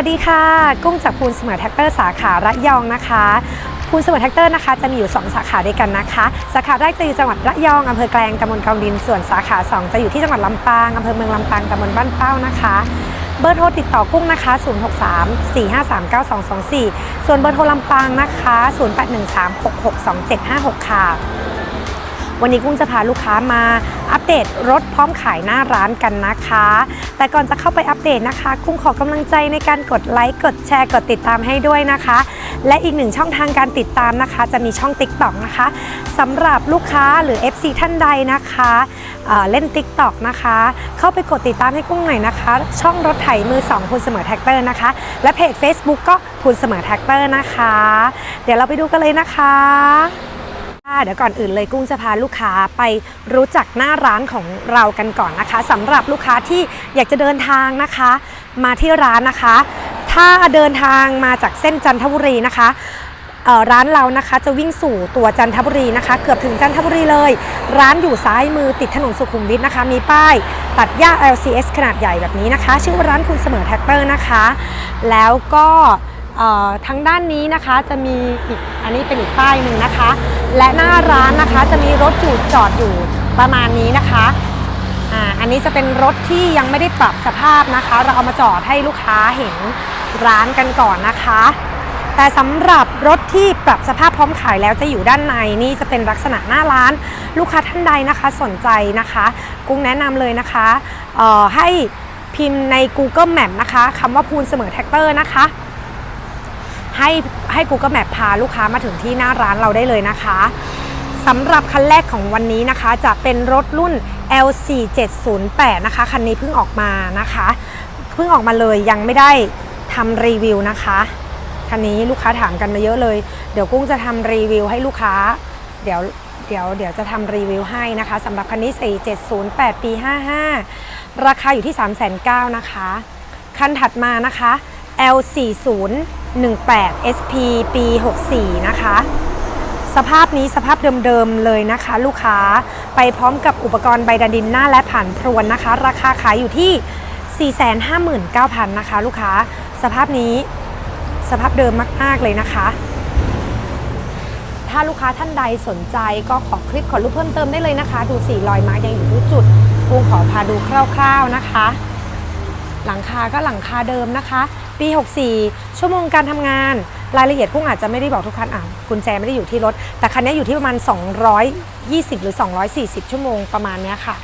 วัสดีค่ะ กุ้งจากพูนเสมอแท็กเตอร์สาขาระยองนะคะพูนเสมอแท็กเตอร์นะคะจะมีอยู่ 2 สาขาด้วยกันนะคะ สาขาแรกจะอยู่จังหวัดระยองอำเภอแกลงตำบลกองดินส่วนสาขา 2 จะอยู่ที่จังหวัดลำปางอำเภอเมืองลำปางตำบลบ้านเป้านะคะเบอร์โทรติดต่อกุ้งนะคะ 063 453 9224 ส่วนเบอร์โทรลำปางนะคะ 0813 662756 ค่ะ วันนี้กุ้งจะพาลูกค้ามาอัปเดตรถพร้อมขายหน้าร้านกันนะคะ แต่ก่อนจะเข้าไปอัปเดตนะคะ กุ้งขอกำลังใจในการกดไลค์ กดแชร์ กดติดตามให้ด้วยนะคะ และอีกหนึ่งช่องทางการติดตามนะคะ จะมีช่อง t ิ k t o k นะคะสำหรับลูกค้าหรือ FC ท่านใดนะคะเเล่น t ิ k t o k นะคะ เข้าไปกดติดตามให้กุ้งหน่อยนะคะ ช่องรถไถมือ2คุณเสมอแท็กเตอร์นะคะ และเพจ Facebook ก็คุณเสมอแท็กเตอร์นะคะ เดี๋ยวเราไปดูกันเลยนะคะ เดี๋ยวก่อนอื่นเลยกุ้งจะพาลูกค้าไปรู้จักหน้าร้านของเรากันก่อนนะคะสำหรับลูกค้าที่อยากจะเดินทางนะคะ มาที่ร้านนะคะ ถ้าเดินทางมาจากเส้นจันทบุรีนะคะร้านเรานะคะจะวิ่งสู่ตัวจันทบุรีนะคะ เกือบถึงจันทบุรีเลย ร้านอยู่ซ้ายมือติดถนนสุขุมวิทนะคะ มีป้ายตัดหญ้า LCS ขนาดใหญ่แบบนี้นะคะ ชื่อว่าร้านคุณเสมอแท็กเตอร์นะคะ แล้วก็ ทางด้านนี้นะคะจะมีอีกอันนี้เป็นอีกป้ายหนึ่งนะคะ และหน้าร้านนะคะจะมีรถอยู่จอดอยู่ประมาณนี้นะคะอ่าอันนี้จะเป็นรถที่ยังไม่ได้ปรับสภาพนะคะ เราเอามาจอดให้ลูกค้าเห็นร้านกันก่อนนะคะ แต่สำหรับรถที่ปรับสภาพพร้อมขายแล้วจะอยู่ด้านในนี่จะเป็นลักษณะหน้าร้าน ลูกค้าท่านใดนะคะ สนใจนะคะ กุ้งแนะนำเลยนะคะเอ่อให้พิมพ์ใน Google Map นะคะคำว่าพูนเสมอแท็กเตอร์นะคะ ให้ให้ Google Map พาลูกค้ามาถึงที่หน้าร้านเราได้เลยนะคะสำหรับคันแรกของวันนี้นะคะ จะเป็นรถรุ่น L4708 นะคะ คันนี้เพิ่งออกมานะคะ เพิ่งออกมาเลยยังไม่ได้ทำรีวิวนะคะ คันนี้ลูกค้าถามกันมาเยอะเลย เดี๋ยวกุ้งจะทำรีวิวให้ลูกค้า เดี๋ยวเดี๋ยวเดี๋ยวจะทำรีวิวให้นะคะสำหรับคันนี้ 4708 ปี 55 ราคาอยู่ที่ 3,900นะคะ คันถัดมานะคะ 18 SP ปี 64 นะคะ สภาพนี้สภาพเดิมๆเลยนะคะ ลูกค้าไปพร้อมกับอุปกรณ์ใบดันดินหน้าและผ่านพรวนนะคะ ราคาขายอยู่ที่ 459,000 นะคะ ลูกค้าสภาพนี้สภาพเดิมมาก ๆ เลยนะคะ ถ้าลูกค้าท่านใดสนใจก็ขอคลิปขอรูปเพิ่มเติมได้เลยนะคะ ดูสีรอยไม้ยังอยู่ทุกจุดปูขอพาดูคร่าว ๆนะคะ หลังคาก็หลังคาเดิมนะคะ ปี 64 ชั่วโมงการทำงาน รายละเอียดกุ้งอาจจะไม่ได้บอกทุกคันอะกุญแจไม่ได้อยู่ที่รถ แต่คันนี้อยู่ที่ประมาณ 220 หรือ 240 ชั่วโมงประมาณเนี้ยค่ะ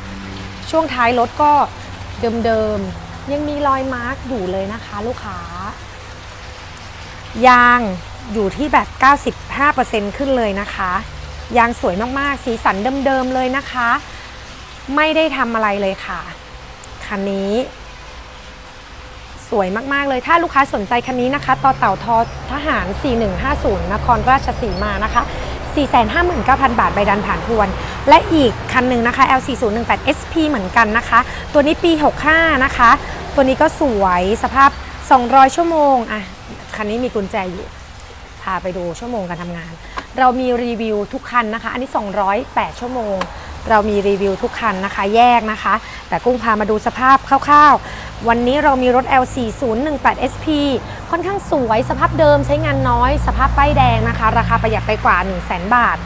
ช่วงท้ายรถก็เดิมๆ ยังมีรอยมาร์กอยู่เลยนะคะ ลูกค้า ยางอยู่ที่แบบ 95%ขึ้นเลยนะคะ ยางสวยมากๆ สีสันเดิมๆเลยนะคะ ไม่ได้ทำอะไรเลยค่ะ คันนี้ สวยมากๆเลย ถ้าลูกค้าสนใจคันนี้นะคะ ต่อเต่าทอทหาร 4150 นครราชสีมานะคะ 459,000 บาทใบดันผ่านทวน และอีกคันหนึ่งนะคะ L4018 SP เหมือนกันนะคะ ตัวนี้ปี 65 นะคะ ตัวนี้ก็สวยสภาพ 200 ชั่วโมง อะ คันนี้มีกุญแจอยู่ พาไปดูชั่วโมงการทำงาน เรามีรีวิวทุกคันนะคะ อันนี้ 208 ชั่วโมง เรามีรีวิวทุกคันนะคะ แยกนะคะ แต่กุ้งพามาดูสภาพคร่าวๆ วันนี้เรามีรถ L4018 SP ค่อนข้างสวย สภาพเดิมใช้งานน้อย สภาพป้ายแดงนะคะ ราคาประหยัดไปกว่า 1 0 0 0 0 0บาท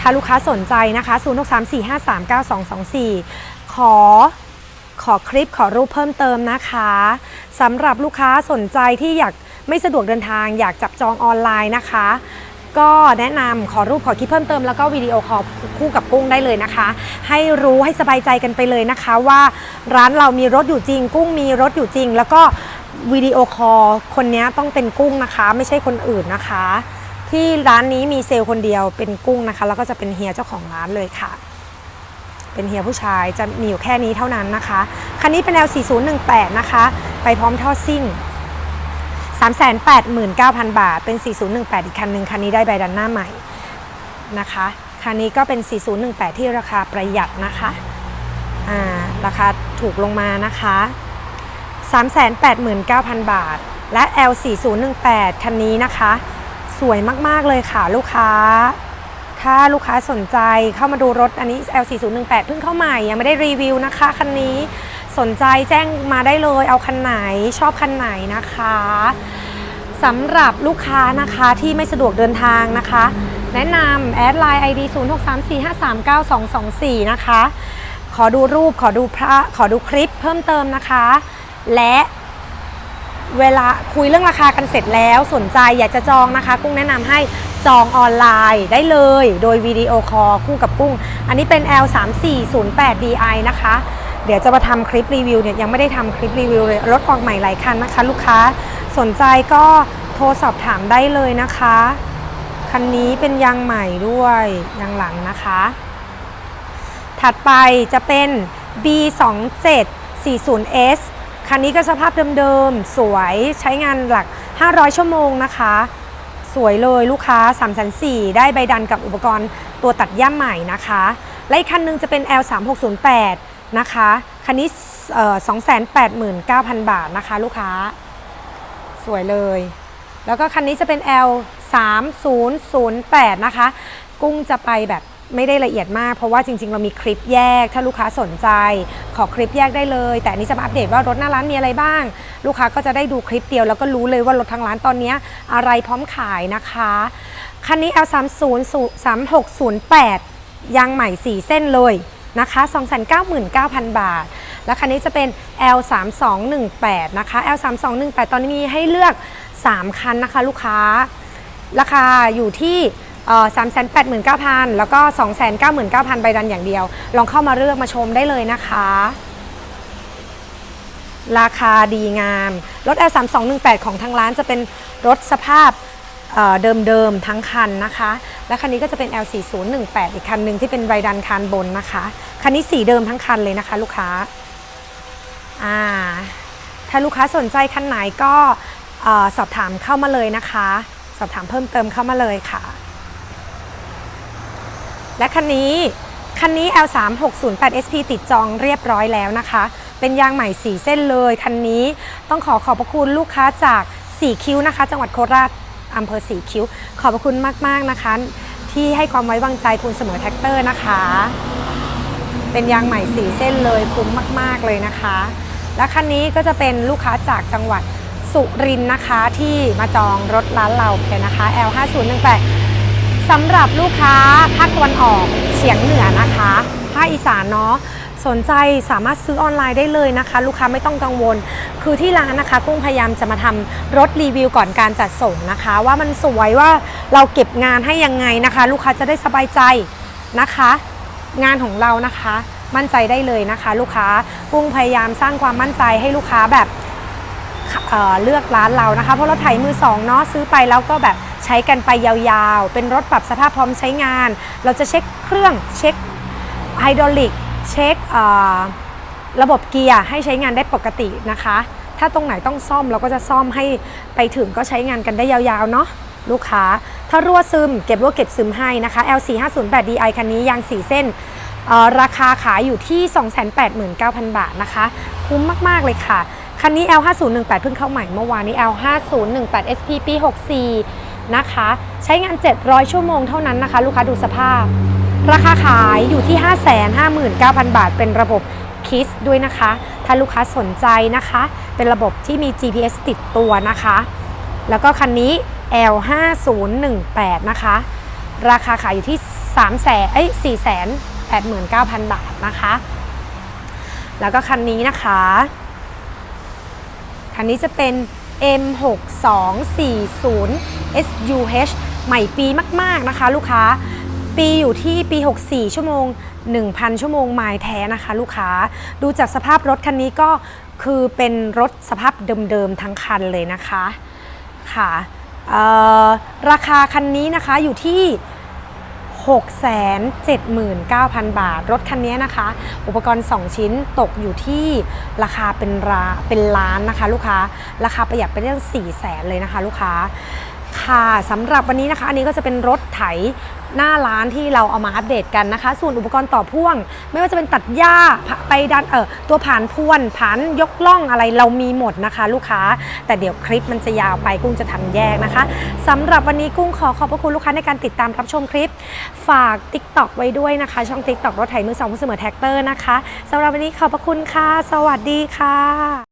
ถ้าลูกค้าสนใจนะคะ 0634539224 ขอขอคลิปขอรูปเพิ่มเติมนะคะสำหรับลูกค้าสนใจที่อยากไม่สะดวกเดินทางอยากจับจองออนไลน์นะคะ ก็แนะนำขอรูปขอคลิปเพิ่มเติมแล้วก็วิดีโอคอลคู่กับกุ้งได้เลยนะคะ ให้รู้ให้สบายใจกันไปเลยนะคะว่าร้านเรามีรถอยู่จริง กุ้งมีรถอยู่จริง แล้วก็วิดีโอคอลคนนี้ต้องเป็นกุ้งนะคะ ไม่ใช่คนอื่นนะคะ ที่ร้านนี้มีเซลล์คนเดียวเป็นกุ้งนะคะ แล้วก็จะเป็นเฮียเจ้าของร้านเลยค่ะ เป็นเฮียผู้ชายจะมีอยู่แค่นี้เท่านั้นนะคะ คันนี้เป็น L4018 นะคะ ไปพร้อมท่อซิ่ง 389,000 บาท เป็น 4018 อีกคันหนึ่งคันนี้ได้ใบดันหน้าใหม่นะคะ คันนี้ก็เป็น 4018 ที่ราคาประหยัดนะคะ อ่า ราคาถูกลงมานะคะ 389,000 บาท และ L4018 คันนี้นะคะ สวยมาก ๆ เลยค่ะลูกค้า ถ้าลูกค้าสนใจเข้ามาดูรถอันนี้ L4018 เพิ่งเข้าใหม่ยังไม่ได้รีวิวนะคะ คันนี้ สนใจแจ้งมาได้เลย เอาคันไหนชอบคันไหนนะคะสำหรับลูกค้านะคะที่ไม่สะดวกเดินทางนะคะ แนะนำแอดไลน์ ID 0634539224 นะคะ ขอดูรูปขอดูพระขอดูคลิปเพิ่มเติมนะคะ และเวลาคุยเรื่องราคากันเสร็จแล้วสนใจอยากจะจองนะคะ กุ้งแนะนำให้จองออนไลน์ได้เลย โดยวิดีโอคอลคู่กับกุ้ง อันนี้เป็น L3408DI นะคะ เดี๋ยวจะมาทำคลิปรีวิวเนี่ยยังไม่ได้ทำคลิปรีวิวเลยรถออกใหม่หลายคันนะคะ ลูกค้าสนใจก็โทรสอบถามได้เลยนะคะ คันนี้เป็นยางใหม่ด้วยยางหลังนะคะ ถัดไปจะเป็น B2740S คันนี้ก็สภาพเดิมๆ สวยใช้งานหลัก 500 ชั่วโมงนะคะ สวยเลยลูกค้า3 4 0 0ได้ใบดันกับอุปกรณ์ตัวตัดย่าใหม่นะคะ และอีกคันหนึงจะเป็น L3608 นะคะคันนี้เอ่อ289,000 บาทนะคะลูกค้า สวยเลย แล้วก็คันนี้จะเป็น L 3 0 0 8นะคะ กุ้งจะไปแบบไม่ได้ละเอียดมาก เพราะว่าจริง ๆ เรามีคลิปแยก ถ้าลูกค้าสนใจ ขอคลิปแยกได้เลย แต่อันนี้จะมาอัปเดตว่ารถหน้าร้านมีอะไรบ้าง ลูกค้าก็จะได้ดูคลิปเดียว แล้วก็รู้เลยว่ารถทางร้านตอนนี้อะไรพร้อมขายนะคะ คันนี้ L 3 0 3 6 0 8ยางใหม่ 4 เส้นเลย นะคะ299,000 บาท แล้วคันนี้จะเป็น L 3 2 1 8 นะคะ L 3 2 1 8 ตอนนี้มีให้เลือก 3 คันนะคะลูกค้า ราคาอยู่ที่สามแสนแปดหมื่นเก้าพันแล้วก็สองแสนเก้าหมื่นเก้าพันใบดันอย่างเดียว ลองเข้ามาเลือกมาชมได้เลยนะคะ ราคาดีงาม รถ L 3 2 1 8 ของทางร้านจะเป็นรถสภาพ เเดิมๆทั้งคันนะคะ และคันนี้ก็จะเป็น L 4 0 1 8 อีกคันหนึ่งที่เป็นใบดันคานบนนะคะ คันนี้สีเดิมทั้งคันเลยนะคะ ลูกค้าอ่าถ้าลูกค้าสนใจคันไหนก็สอบถามเข้ามาเลยนะคะ สอบถามเพิ่มเติมเข้ามาเลยค่ะ และคันนี้คันนี้ L3608 SP ติดจองเรียบร้อยแล้วนะคะ เป็นยางใหม่4เส้นเลย คันนี้ต้องขอขอบพระคุณลูกค้าจาก 4 คิ้วนะคะ จังหวัดโคราช อำเภอ4คิ้ว ขอบพระคุณมากๆนะคะ ที่ให้ความไว้วางใจคุณเสมอแท็กเตอร์นะคะ เป็นยางใหม่4เส้นเลยคุ้มมาก ๆเลยนะคะ และคันนี้ก็จะเป็นลูกค้าจากจังหวัดสุรินทร์นะคะที่มาจองรถร้านเราเลยนะคะ L5018 สำหรับลูกค้าภาคตะวันออกเฉียงเหนือนะคะ ภาคอีสานเนาะ สนใจสามารถซื้อออนไลน์ได้เลยนะคะ ลูกค้าไม่ต้องกังวล คือที่ร้านนะคะกุ้งพยายามจะมาทำรถรีวิวก่อนการจัดส่งนะคะ ว่ามันสวยว่าเราเก็บงานให้ยังไงนะคะ ลูกค้าจะได้สบายใจนะคะ งานของเรานะคะ มั่นใจได้เลยนะคะ ลูกค้ากุ้งพยายามสร้างความมั่นใจให้ลูกค้าแบบเเลือกร้านเรานะคะ เพราะรถไถมือสองเนาะซื้อไปแล้วก็แบบใช้กันไปยาวๆ เป็นรถปรับสภาพพร้อมใช้งาน เราจะเช็คเครื่องเช็คไฮดรอลิก เช็คระบบเกียร์ให้ใช้งานได้ปกตินะคะ ถ้าตรงไหนต้องซ่อมเราก็จะซ่อมให้ไปถึงก็ใช้งานกันได้ยาวๆเนาะลูกค้า ถ้ารั่วซึมเก็บรั่วเก็บซึมให้นะคะ L4508DI คันนี้ยาง4เส้นราคาขายอยู่ที่ 289,000 บาทนะคะ คุ้มมากๆเลยค่ะ คันนี้ L5018 เพิ่งเข้าใหม่เมื่อวานนี้ L5018 SP ปี64 นะคะ ใช้งาน 700 ชั่วโมงเท่านั้นนะคะ ลูกค้าดูสภาพ ราคาขายอยู่ที่ 559,000 บาท เป็นระบบคิสด้วยนะคะ ถ้าลูกค้าสนใจนะคะ เป็นระบบที่มี GPS ติดตัวนะคะ แล้วก็คันนี้ L5018 นะคะ ราคาขายอยู่ที่3แสนเอ้ย4แสน89,000 บาทนะคะ แล้วก็คันนี้นะคะ คันนี้จะเป็น M6240 SUH ใหม่ปีมากๆนะคะ ลูกค้า ปีอยู่ที่ปี 64 ชั่วโมง 1,000 ชั่วโมงไมล์แท้นะคะ ลูกค้า ดูจากสภาพรถคันนี้ก็คือเป็นรถสภาพเดิมๆทั้งคันเลยนะคะ ค่ะราคาคันนี้นะคะอยู่ที่ 679,000 บาท รถคันนี้นะคะ อุปกรณ์ 2 ชิ้นตกอยู่ที่ราคาเป็นราเป็นล้านนะคะ ลูกค้า ราคาประหยัดไปเรื่อง4 0 0แสนเลยนะคะ ลูกค้าค่ะสำหรับวันนี้นะคะ อันนี้ก็จะเป็นรถไถ หน้าร้านที่เราเอามาอัปเดตกันนะคะ ส่วนอุปกรณ์ต่อพ่วง ไม่ว่าจะเป็นตัดหญ้าไปดันเออตัวผ่านพวนผานยกล่องอะไรเรามีหมดนะคะ ลูกค้า แต่เดี๋ยวคลิปมันจะยาวไปกุ้งจะทำแยกนะคะสำหรับวันนี้กุ้งขอขอบพระคุณลูกค้าในการติดตามรับชมคลิป ฝาก TikTok ไว้ด้วยนะคะ ช่อง TikTok รถไถมือสองผู้เสมอแท็กเตอร์นะคะสำหรับวันนี้ขอบพระคุณค่ะ สวัสดีค่ะ